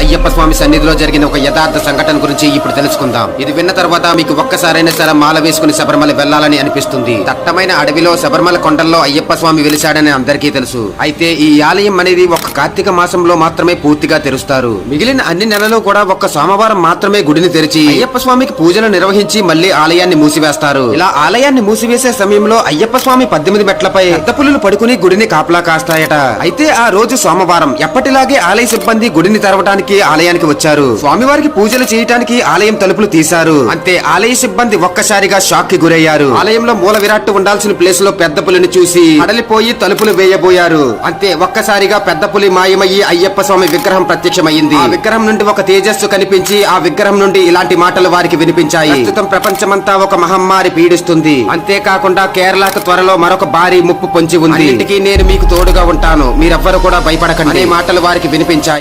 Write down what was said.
అయ్యప్ప స్వామి సన్నిధిలో జరిగిన ఒక యథార్థ సంఘటన గురించి ఇప్పుడు తెలుసుకుందాం. ఇది విన్న తర్వాత మీకు ఒక్కసారైనా సరే మాల వేసుకుని శబరిమల వెళ్ళాలని అనిపిస్తుంది. దట్టమైన అడవిలో శబరిమల కొండల్లో అయ్యప్ప స్వామి వెలిశాడని అందరికీ తెలుసు. అయితే ఈ ఆలయం అనేది ఒక కార్తీక మాసంలో మాత్రమే పూర్తిగా తెరుస్తారు. మిగిలిన అన్ని నెలలు కూడా ఒక్క సోమవారం మాత్రమే గుడిని తెరిచి అయ్యప్ప స్వామికి పూజలు నిర్వహించి మళ్ళీ ఆలయాన్ని మూసివేస్తారు. ఇలా ఆలయాన్ని మూసివేసే సమయంలో అయ్యప్ప స్వామి పద్దెనిమిది మెట్లపై పెద్ద పులులు పడుకుని గుడిని కాపలా కాస్తాయట. అయితే ఆ రోజు సోమవారం. ఎప్పటిలాగే ఆలయ సిబ్బంది గుడిని తెరవడానికి ఆలయానికి వచ్చారు. స్వామివారికి పూజలు చేయటానికి ఆలయం తలుపులు తీశారు. అంతే ఆలయ సిబ్బంది ఒక్కసారిగా షాక్కి గురయ్యారు. ఆలయంలో మూల విరాట్టు ఉండాల్సిన ప్లేస్లో పెద్ద పులిని చూసి అడలిపోయి తలుపులు వేయబోయారు. అంతే ఒక్కసారిగా పెద్ద పులి మాయమయ్యి అయ్యప్ప స్వామి విగ్రహం ప్రత్యక్షమైంది ఆ విగ్రహం నుండి ఒక తేజస్సు కనిపించి ఆ విగ్రహం నుండి ఇలాంటి మాటలు వారికి వినిపించాయి. ప్రస్తుతం ప్రపంచమంతా ఒక మహమ్మారి పీడిస్తుంది. అంతేకాకుండా కేరళకు త్వరలో మరొక భారీ ముప్పు పొంచి ఉంది. ఇంటికి నేను మీకు తోడుగా ఉంటాను. మీరెవ్వరు కూడా భయపడకండి. మాటలు వారికి వినిపించాయి.